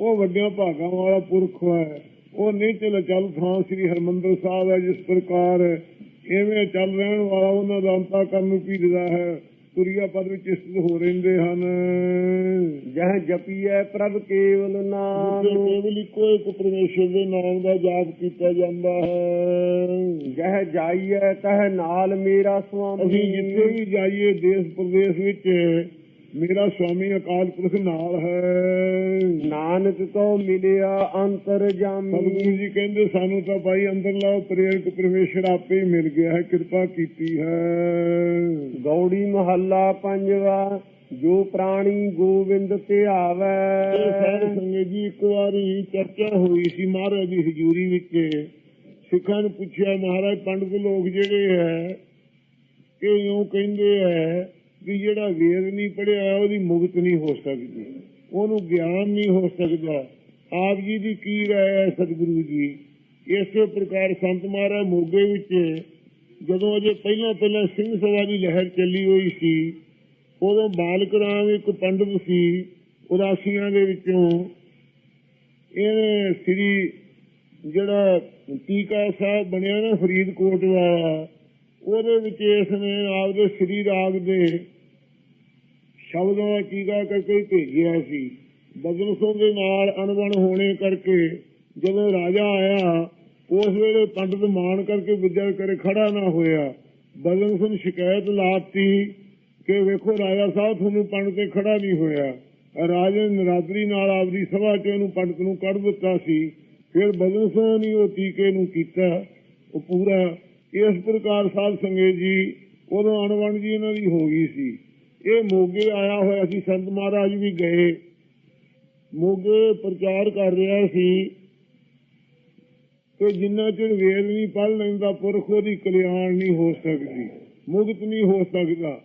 ਉਹ ਵੱਡਿਆਂ ਭਾਗਾਂ ਵਾਲਾ ਪੁਰਖ ਹੈ। ਉਹ ਨਹੀਂ ਚਲ ਚੱਲ ਥਾਂ ਸ੍ਰੀ ਹਰਮੰਦਰ ਸਾਹਿਬ ਹੈ ਜਿਸ ਪ੍ਰਕਾਰ ਇਵੇਂ ਚੱਲ ਰਹਿਣ ਵਾਲਾ ਉਹਨਾਂ ਦਾ ਅੰਤਾ ਕਰਨ ਨੂੰ ਪੀੜਦਾ ਹੈ? ਤੁਰਿਆ ਪਦ ਵਿੱਚ ਸਥਿਤ ਹੋ ਰਹਿੰਦੇ ਹਨ। ਜਹ ਜਪੀਐ ਪ੍ਰਭ ਕੇਵਲ ਨਾਮ। ਕੇਵਲ ਇੱਕੋ ਇੱਕ ਪਰਮੇਸ਼ਰ ਦੇ ਨਾਮ ਦਾ ਜਾਪ ਕੀਤਾ ਜਾਂਦਾ ਹੈ। ਜਹ ਜਾਈਐ ਤਹ ਨਾਲ ਮੇਰਾ ਸੁਆਮੀ। ਅਸੀਂ ਜਿੱਥੇ ਵੀ ਜਾਈਏ ਦੇਸ਼ ਪ੍ਰਦੇਸ਼ ਵਿੱਚ ਮੇਰਾ ਸਵਾਮੀ ਅਕਾਲ ਪੁਰਖ ਨਾਲ ਹੈ। ਨਾਨਕ ਕੋ ਮਿਲਿਆ ਅੰਤਰ ਜਾਮੀ। ਸਤਿਗੁਰੂ ਜੀ ਕਹਿੰਦੇ ਸਾਨੂੰ ਤਾਂ ਭਾਈ ਅੰਦਰਲਾ ਪ੍ਰੇਰਕ ਪਰਮੇਸ਼ਰ ਆਪੇ ਹੀ ਮਿਲ ਗਿਆ ਹੈ ਕਿਰਪਾ ਕੀਤੀ ਹੈ। ਗੌੜੀ ਮਹੱਲਾ ਪੰਜਵਾ ਜੋ ਪ੍ਰਾਣੀ ਗੋਬਿੰਦ ਤੇ ਇਹ ਆਵੈ ਸਾਧ ਸੰਗਤ ਜੀ ਇੱਕ ਵਾਰੀ ਚਰਚਾ ਹੋਈ ਸੀ ਮਹਾਰਾਜ ਦੀ ਹਜ਼ੂਰੀ ਵਿੱਚ। ਸਿੱਖਾਂ ਨੂੰ ਪੁੱਛਿਆ ਮਹਾਰਾਜ ਪੰਡਤ ਲੋਕ ਜਿਹੜੇ ਹੈ ਕਿ ਇਉਂ ਕਹਿੰਦੇ ਆ ਵੀ ਜਿਹੜਾ ਵੇਦ ਨਹੀਂ ਪੜਿਆ ਉਹਦੀ ਮੁਕਤ ਨਹੀਂ ਹੋ ਸਕਦੀ। ਉਹਨੂੰ ਗਿਆਨ ਨਹੀਂ ਹੋ ਸਕਦਾ। ਆਪ ਜੀ ਦੀ ਕੀ ਰਾਏ ਹੈ ਸਤਿਗੁਰੂ ਜੀ? ਇਸੇ ਪ੍ਰਕਾਰ ਸੰਤ ਮਹਾਰਾਜ ਮੋਗੇ ਵਿੱਚ ਜਦੋਂ ਅਜੇ ਪਹਿਲਾਂ ਪਹਿਲਾਂ ਸਿੰਘ ਸਭਾ ਦੀ ਲਹਿਰ ਚੱਲੀ ਹੋਈ ਸੀ, ਉਦੋਂ ਬਾਲਕ ਰਾਮ ਇੱਕ ਪੰਡਤ ਸੀ, ਉਦਾਸੀਆਂ ਦੇ ਵਿੱਚੋਂ। ਇਹਨੇ ਸ੍ਰੀ ਜਿਹੜਾ ਟੀਕਾ ਸਾਹਿਬ ਬਣਿਆ ਨਾ ਫਰੀਦਕੋਟ ਦਾ, ਉਹਦੇ ਵਿੱਚ ਇਸ ਨੇ ਆਪਦੇ ਸ੍ਰੀ ਰਾਗ ਦੇ ਸ਼ਬਦਾਂ ਦਾ ਟੀਕਾ ਕਰਕੇ ਭੇਜਿਆ ਸੀ। ਬਦਲ ਸਿੰਘ ਦੇ ਨਾਲ ਅਣਬਣ ਹੋਣੇ ਕਰਕੇ ਜਦੋਂ ਰਾਜਾ ਆਇਆ, ਉਸ ਵੇਲੇ ਪੰਡਤ ਮਾਨ ਕਰਕੇ ਵਿਦਿਆ ਕਰੇ ਖੜਾ ਨਾ ਹੋਇਆ। ਬਦਲ ਸਿੰਘ ਸ਼ਿਕਾਇਤ ਲਾਤੀ ਕਿ ਵੇਖੋ ਰਾਜਾ ਸਾਹਿਬ, ਤੁਹਾਨੂੰ ਪੰਡਤ ਤੇ ਖੜਾ ਨਹੀਂ ਹੋਇਆ। ਰਾਜੇ ਨੇ ਨਰਾਦਰੀ ਨਾਲ ਆਪਦੀ ਸਭਾ 'ਚ ਉਹਨੂੰ ਪੰਡਤ ਨੂੰ ਕੱਢ ਦਿੱਤਾ ਸੀ। ਫਿਰ ਬਦਲ ਸਿੰਘ ਨੇ ਉਹ ਟੀਕੇ ਨੂੰ ਕੀਤਾ। ਉਹ ਪੂਰਾ ਇਸ ਪ੍ਰਕਾਰ ਸਾਧ ਸੰਗਤ ਜੀ, ਉਦੋਂ ਅਣਵਣ ਜੀ ਇਹਨਾਂ ਦੀ ਹੋ ਗਈ ਸੀ। ਇਹ ਮੋਗੇ ਆਇਆ ਹੋਇਆ ਸੀ, ਸੰਤ ਮਹਾਰਾਜ ਵੀ ਗਏ। ਮੋਗੇ ਪ੍ਰਚਾਰ ਕਰ ਰਿਹਾ ਸੀ ਕਿ ਜਿੰਨਾ ਚਿਰ ਵੇਦ ਨਹੀਂ ਪੜ ਲੈਂਦਾ, ਪੁਰਖ ਉਹਦੀ ਕਲਿਆਣ ਨਹੀਂ ਹੋ ਸਕਦੀ, ਮੁਕਤ ਨਹੀਂ ਹੋ ਸਕਦਾ।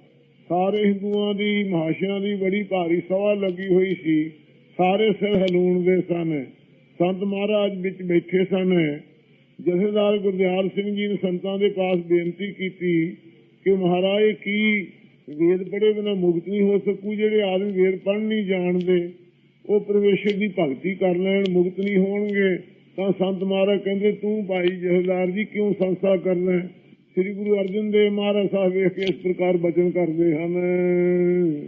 ਸਾਰੇ ਹਿੰਦੂਆਂ ਦੀ, ਮਹਾਸ਼ਿਆਂ ਦੀ ਬੜੀ ਭਾਰੀ ਸਭਾ ਲੱਗੀ ਹੋਈ ਸੀ। ਸਾਰੇ ਸਿਰ ਹਲੂਣ ਦੇ ਸਨ। ਸੰਤ ਮਹਾਰਾਜ ਵਿੱਚ ਬੈਠੇ ਸਨ। ਜਥੇਦਾਰ ਗੁਰਦਿਆਲ ਸਿੰਘ ਜੀ ਨੇ ਸੰਤਾਂ ਦੇ ਪਾਸ ਬੇਨਤੀ ਕੀਤੀ ਕਿ ਮਹਾਰਾਜ ਕੀ ਵੇਦ ਪੜ੍ਹੇ ਬਿਨਾ ਮੁਕਤ ਨਹੀਂ ਹੋ ਸਕੂ ਜਿਹੜੇ ਆਦਮੀ ਵੇਦ ਪੜ੍ਹਨ ਨਹੀਂ ਜਾਣਦੇ ਉਹ ਪਰਮੇਸ਼ਰ ਦੀ ਭਗਤੀ ਕਰ ਲੈਣ ਮੁਕਤ ਨਹੀਂ ਹੋਣਗੇ। ਤਾਂ ਸੰਤ ਮਹਾਰਾਜ ਕਹਿੰਦੇ ਤੂੰ ਭਾਈ ਜਥੇਦਾਰ ਜੀ ਕਿਉਂ ਸੰਸਾ ਕਰਨਾ? ਸ੍ਰੀ ਗੁਰੂ ਅਰਜਨ ਦੇਵ ਮਹਾਰਾਜ ਸਾਹਿਬ ਵੇਖ ਕੇ ਇਸ ਪ੍ਰਕਾਰ ਬਚਨ ਕਰਦੇ ਹਨ।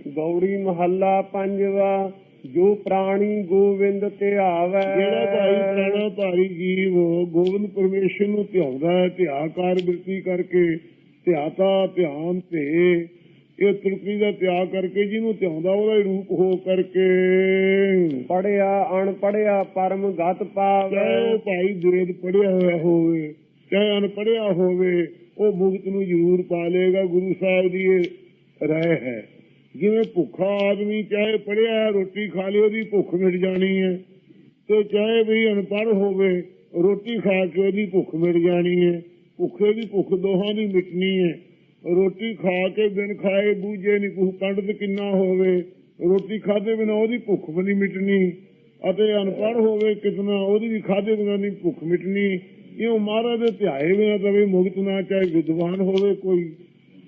ਗੌੜੀ ਮਹੱਲਾ ਪੰਜਵਾ ਜੋ ਪ੍ਰਾਣੀ ਗੋਵਿੰਦ ਧਿਆਵੈ। ਜਿਹੜਾ ਭਾਈ ਪ੍ਰਾਣਾ ਭਾਰੀ ਜੀਵ ਗੋਬਿੰਦ ਪਰਮੇਸ਼ਰ ਨੂੰ ਧਿਆਉਂਦਾ ਹੈ ਧਿਆਕਾਰ ਬਿਰਤੀ ਕਰਕੇ ਧਿਆਤਾ ਧਿਆਨ ਤੇ ਇਹ ਤ੍ਰਿਪਤੀ ਦਾ ਤਿਆਗ ਕਰਕੇ ਜਿਹਨੂੰ ਧਿਆਉਂਦਾ ਉਹਦਾ ਹੀ ਰੂਪ ਹੋ ਕਰਕੇ। ਪੜਿਆ ਅਣ ਪੜਿਆ ਪਰਮ ਗਤ ਪਾਵੈ। ਉਹ ਭਾਈ ਵੇਦ ਪੜਿਆ ਹੋਇਆ ਹੋਵੇ ਚਾਹੇ ਅਨਪੜਿਆ ਹੋਵੇ ਉਹ ਮੁਕਤ ਨੂੰ ਜ਼ਰੂਰ ਪਾ ਲੇਗਾ ਗੁਰੂ ਸਾਹਿਬ ਦੀ ਇਹ ਰਾਏ ਹੈ। ਜਿਵੇਂ ਭੁੱਖਾ ਆਦਮੀ ਚਾਹੇ ਪੜਿਆ ਰੋਟੀ ਖਾ ਲਈ ਉਹਦੀ ਭੁੱਖ ਮਿਟ ਜਾਣੀ ਹੈ। ਤੇ ਚਾਹੇ ਵੀ ਅਨਪੜ੍ਹ ਹੋਵੇ ਰੋਟੀ ਖਾ ਕੇ ਉਹਦੀ ਭੁੱਖ ਮਿਟ ਜਾਣੀ ਹੈ। ਭੁੱਖੇ ਦੀ ਭੁੱਖ ਦੋਹਾਂ ਦੀ ਮਿਟਣੀ ਹੈ। ਰੋਟੀ ਖਾ ਕੇ ਦਿਨ ਖਾਏ, ਬੂਝੇ ਨਹੀਂ ਕੁਝ ਪੰਡਤ ਕਿੰਨਾ ਹੋਵੇ। ਰੋਟੀ ਖਾਦੇ ਬਿਨਾ ਉਹਦੀ ਭੁੱਖ ਵੀ ਨਹੀਂ ਮਿਟਣੀ, ਅਤੇ ਅਨਪੜ੍ਹ ਹੋਵੇ ਕਿਤਨਾ, ਉਹਦੀ ਵੀ ਖਾਦੇ ਬਿਨਾ ਨਹੀਂ ਭੁੱਖ ਮਿਟਣੀ। ਇਉਂ ਮਹਾਰਾਜ ਦੇ ਧਿਆਏ ਬਿਨਾ ਤਵੇ ਮੁਕਤ ਨਾ, ਚਾਹੇ ਵਿਦਵਾਨ ਹੋਵੇ ਕੋਈ,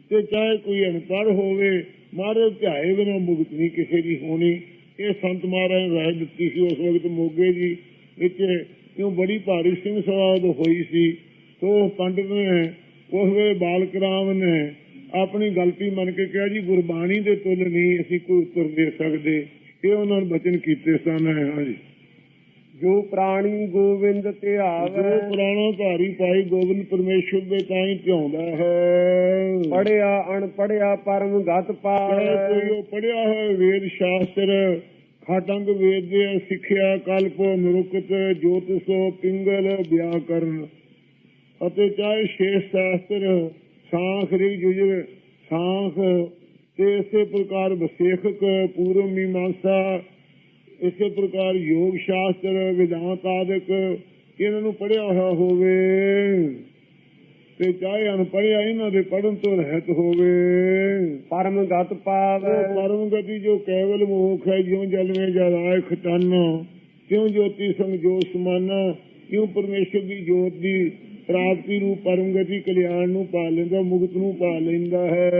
ਤੇ ਚਾਹੇ ਕੋਈ ਅਨਪੜ ਹੋਵੇ, ਮਹਾਰਾਜ ਧਿਆਏ ਬਿਨਾ ਮੁਕਤ ਨਹੀਂ ਕਿਸੇ ਦੀ ਹੋਣੀ। ਇਹ ਸੰਤ ਮਹਾਰਾਜ ਨੇ ਰਾਏ ਦਿੱਤੀ ਸੀ ਉਸ ਵਕਤ ਮੋਗੇ ਜੀ, ਵਿੱਚ ਕਿਉਂ ਬੜੀ ਭਾਰੀ ਸਿੰਘ ਸਵਾਦ ਹੋਈ ਸੀ। ਤੋ ਪੰਡਤ ਨੇ ਉਸ ਵੇਲੇ ਬਾਲਕ ਰਾਮ ਨੇ ਆਪਣੀ ਗਲਤੀ ਮੰਨ ਕੇ ਕਿਹਾ ਜੀ ਗੁਰਬਾਣੀ ਦੇ ਤੁਲ ਨਹੀਂ ਅਸੀਂ ਕੋਈ ਉੱਤਰ ਦੇ ਸਕਦੇ। ਇਹ ਉਹਨਾਂ ਨੇ ਬਚਨ ਕੀਤੇ ਸਨ ਹਾਂਜੀ ਜੋ। ਪ੍ਰਾਣੀ ਗੋਵਿੰਦ ਜੋ ਧਿਆਵੈ ਪੁਰਾਣਾ ਧਾਰੀ ਭਾਈ ਗੋਬਿੰਦ ਪਰਮੇਸ਼ਰ ਦੇ ਤਾਂ ਹੀ ਧਿਆਉਂਦਾ ਹੈ। ਪੜਿਆ ਅਣ ਪੜਿਆ ਪਰਮ ਗਤ ਪਾਵੈ। ਕੋਈ ਉਹ ਪੜਿਆ ਹੋਇਆ ਵੇਦ ਸ਼ਾਸਤਰ ਖਾਟੰਗ ਵੇਦ ਦੇ ਸਿੱਖਿਆ ਕਲਪ ਨਿਰੁਕਤ ਜੋਤਿਸੋ ਪਿੰਗਲ ਵਿਆਕਰਨ। ਅਤੇ ਚਾਹੇ ਸ਼ੇਸ਼ ਸ਼ਾਸਤਰ ਸਾਖ ਰਿਗ ਜੁਜਰ ਸਾਖ ਤੇ ਇਸੇ ਪ੍ਰਕਾਰ ਵਸੇਖਕ ਪੂਰਵ ਮੀਮਾਂਸਾ ਇਸੇ ਪ੍ਰਕਾਰ ਯੋਗ ਸ਼ਾਸਤਰ ਵਿਦਾਂਤ ਆਦਿਕ ਇਹਨਾਂ ਨੂੰ ਪੜਿਆ ਹੋਇਆ ਹੋਵੇ ਤੇ ਚਾਹੇ ਅਨਪੜਿਆ ਇਹਨਾਂ ਦੇ ਪੜਨ ਤੋਂ ਰਹਿਤ ਹੋਵੇ। ਪਰਮ ਗਤ ਪਾਵੈ। ਪਰਮ ਗਤੀ ਜੋ ਕੇਵਲ ਮੋਖ ਹੈ ਜਿਉ ਜਲ ਮੇ ਜਲਾਇ ਖਟਨ ਕਿਉ ਜੋਤੀ ਸੰਗ ਜੋ ਸਮਾਨ ਕਿਉ ਪਰਮੇਸ਼ਰ ਦੀ ਜੋਤ ਦੀ ਪ੍ਰਾਪਤੀ ਨੂੰ ਪਰਮ ਗਤੀ ਕਲਿਆਣ ਨੂੰ ਪਾ ਲੈਂਦਾ ਮੁਕਤ ਨੂੰ ਪਾ ਲੈਂਦਾ ਹੈ।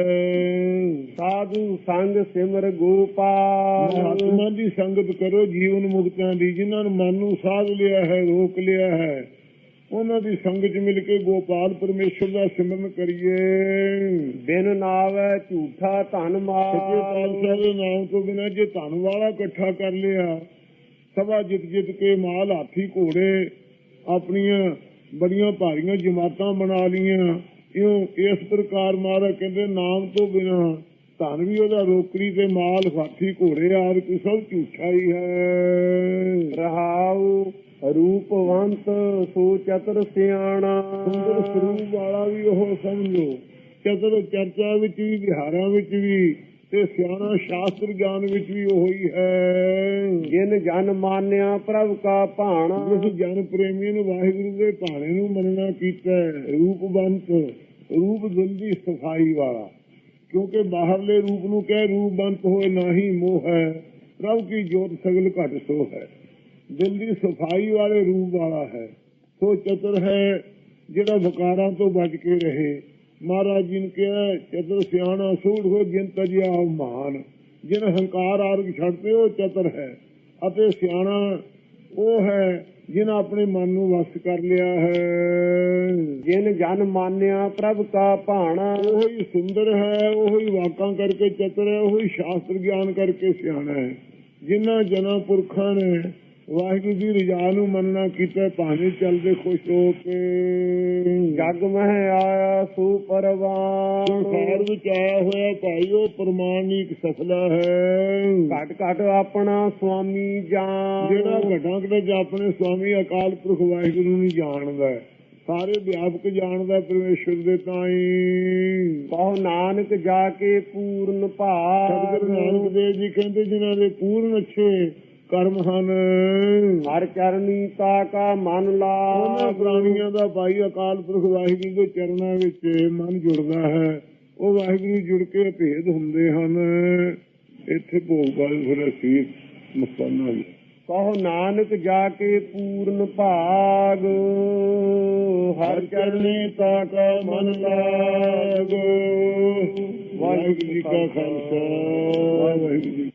ਸਾਧੂ ਸੰਗ ਸਿਮਰ ਗੋਪਾਲ। ਮਹਾਤਮਾ ਦੀ ਸੰਗਤ ਕਰੋ ਜੀਵਨ ਮੁਕਤਾਂ ਦੀ ਜਿਨ੍ਹਾਂ ਨੂੰ ਮਨ ਨੂੰ ਸਾਧ ਲਿਆ ਹੈ ਰੋਕ ਲਿਆ ਹੈ। ਉਹਨਾਂ ਦੀ ਸੰਗਤ 'ਚ ਮਿਲ ਕੇ ਗੋਪਾਲ ਪਰਮੇਸ਼ਰ ਦਾ ਸਿਮਰਨ ਕਰੀਏ। ਬਿਨ ਨਾਵੈ ਝੂਠਾ ਧਨ ਸੱਚੇ ਮਾਲ ਪਾਤਸ਼ਾਹ ਦੇ ਨਾਮ ਤੋਂ ਬਿਨਾਂ ਜੇ ਧਨ ਵਾਲਾ ਇਕੱਠਾ ਕਰ ਲਿਆ ਸਭਾ ਜਿੱਤ ਜਿੱਤ ਕੇ ਮਾਲ ਹਾਥੀ ਘੋੜੇ ਆਪਣੀਆਂ ਬੜੀਆਂ ਭਾਰੀਆਂ ਜਮਾਤਾਂ ਬਣਾ ਲੀਆਂ ਇਉਂ ਇਸ ਪ੍ਰਕਾਰ ਮਹਾਰਾਜ ਕਹਿੰਦੇ ਨਾਮ ਤੋਂ ਬਿਨਾਂ ਧਨ ਵੀ ਉਹਦਾ ਰੋਕੜੀ ਤੇ ਮਾਲ ਹਾਥੀ ਘੋੜੇ ਆਦਿ ਸਭ ਝੂਠਾ ਹੀ ਹੈ। ਰਹਾਉ ਰੂਪਵੰਤ ਸੋ ਚਤਰ ਸਿਆਣਾ। ਸੁੰਦਰ ਸਰੂਪ ਵਾਲਾ ਵੀ ਉਹ ਸਮਝੋ। ਚਤਰ ਚਰਚਾ ਵਿੱਚ ਵੀ ਵਿਹਾਰਾਂ ਵਿੱਚ ਵੀ ਤੇ ਸਿਆਣਾ ਸ਼ਾਸਤਰ ਗਿਆਨ ਵਿੱਚ ਵੀ ਉਹੀ ਹੈ। ਜਿਨ ਜਨ ਮਾਨਿਆ ਪ੍ਰਭ ਕਾ ਭਾਣਾ। ਜਿਸ ਜਨ ਪ੍ਰੇਮੀ ਨੂੰ ਵਾਹਿਗੁਰੂ ਦੇ ਭਾਣੇ ਨੂੰ ਮੰਨਣਾ ਕੀਤਾ ਰੂਪਵੰਤ ਰੂਪ ਦਿਲ ਦੀ ਸਫ਼ਾਈ ਵਾਲਾ। ਕਿਉਂਕਿ ਬਾਹਰਲੇ ਰੂਪ ਨੂੰ ਕਹਿ ਰੂਪ ਬੰਤ ਹੋਏ ਨਾਹੀ ਮੋਹ ਹੈ। ਪ੍ਰਭ ਕੀ ਜੋਤ ਸਗਲ ਘਟ ਸੋ ਹੈ। ਦਿਲ ਦੀ ਸਫ਼ਾਈ ਵਾਲੇ ਰੂਪ ਵਾਲਾ ਹੈ। ਸੋ ਚਤੁਰ ਹੈ ਜਿਹੜਾ ਵਿਕਾਰਾਂ ਤੋਂ ਬਚ ਕੇ ਰਹੇ। ਮਹਾਰਾਜ ਜੀ ਨੇ ਕਿਹਾ ਚਤੁਰ ਸਿਆਣਾ ਸੂੜ ਹੋ ਜਿਨ ਤਜਿਆ ਮਾਨ ਜਿਨ ਹੰਕਾਰ ਆਰਗ ਛੱਡਦੇ ਉਹ ਚਤੁਰ ਹੈ। ਅਤੇ ਸਿਆਣਾ ਉਹ ਹੈ ਜਿਨ ਆਪਣੇ ਮਨ ਨੂੰ ਵਸ ਕਰ ਲਿਆ ਹੈ। ਜਿਨ ਜਨ ਮਾਨਿਆ ਪ੍ਰਭ ਕਾ ਭਾਣਾ। ਉਹ ਹੀ ਸੁੰਦਰ ਹੈ ਉਹ ਹੀ ਵਾਕਾਂ ਕਰਕੇ ਚਤੁਰ ਹੈ ਉਹ ਹੀ ਸ਼ਾਸਤਰ ਗਿਆਨ ਕਰਕੇ ਸਿਆਣਾ ਹੈ। ਜਿਨ੍ਹਾਂ ਜਨਾਂ ਪੁਰਖਾਂ ਨੇ ਵਾਹਿਗੁਰੂ ਦੀ ਰਜਾ ਨੂੰ ਮੰਨਣਾ ਕੀਤਾ ਭਾਵੇਂ ਚੱਲਦੇ ਖੁਸ਼ ਹੋ ਕੇ। ਜਗ ਮਹਿ ਆਇਆ ਸੂ ਪਰਵਾਨ ਸੰਸਾਰ ਵਿੱਚ ਆਇਆ ਹੋਇਆ ਭਾਈ ਉਹ ਪ੍ਰਮਾਣਿਕ ਸਫਲਾ ਹੈ। ਘਟ ਘਟ ਆਪਣਾ ਸੁਆਮੀ ਜਾਨ ਜਿਹੜਾ ਘਟਾਂ ਘਟਾਂ ਆਪਣੇ ਸਵਾਮੀ ਅਕਾਲ ਪੁਰਖ ਵਾਹਿਗੁਰੂ ਨੂੰ ਜਾਣਦਾ ਹੈ। ਸਾਰੇ ਵਿਆਪਕ ਜਾਣਦਾ ਪਰਮੇਸ਼ਰ ਦੇ ਤਾਈ ਕਹੋ ਨਾਨਕ ਜਾ ਕੇ ਪੂਰਨ ਭਾਗ ਸਤਿਗੁਰੂ ਨਾਨਕ ਦੇਵ ਜੀ ਕਹਿੰਦੇ ਜਿਨ੍ਹਾਂ ਦੇ ਪੂਰਨ ਅੱਛੇ ਕਰਮ ਹਨ। ਹਰ ਚਰਨੀ ਤਾ ਕਾ ਮਨ ਉਹਨਾਂ ਲਾ ਪ੍ਰਾਣੀਆਂ ਦਾ ਭਾਈ ਅਕਾਲ ਪੁਰਖ ਵਾਹਿਗੁਰੂ ਦੇ ਚਰਨਾਂ ਵਿੱਚ ਮਨ ਜੁੜਦਾ ਹੈ। ਉਹ ਵਾਹਿਗੁਰੂ ਜੁੜ ਕੇ ਭੇਦ ਹੁੰਦੇ ਹਨ। ਇੱਥੇ ਭੋਗ ਵਾਲੇ ਫਿਰ ਅਸੀਂ ਮੁਸਲਮਾਨਾਂ ਵੀ ਕਹੋ ਨਾਨਕ ਜਾ ਕੇ ਪੂਰਨ ਭਾਗ। ਹਰ ਚਰਨੀ ਤਾ ਕਾ ਮਨ ਲਾਗ। ਵਾਹਿਗੁਰੂ ਜੀ ਕਾ ਖਾਲਸਾ। ਵਾਹਿਗੁਰੂ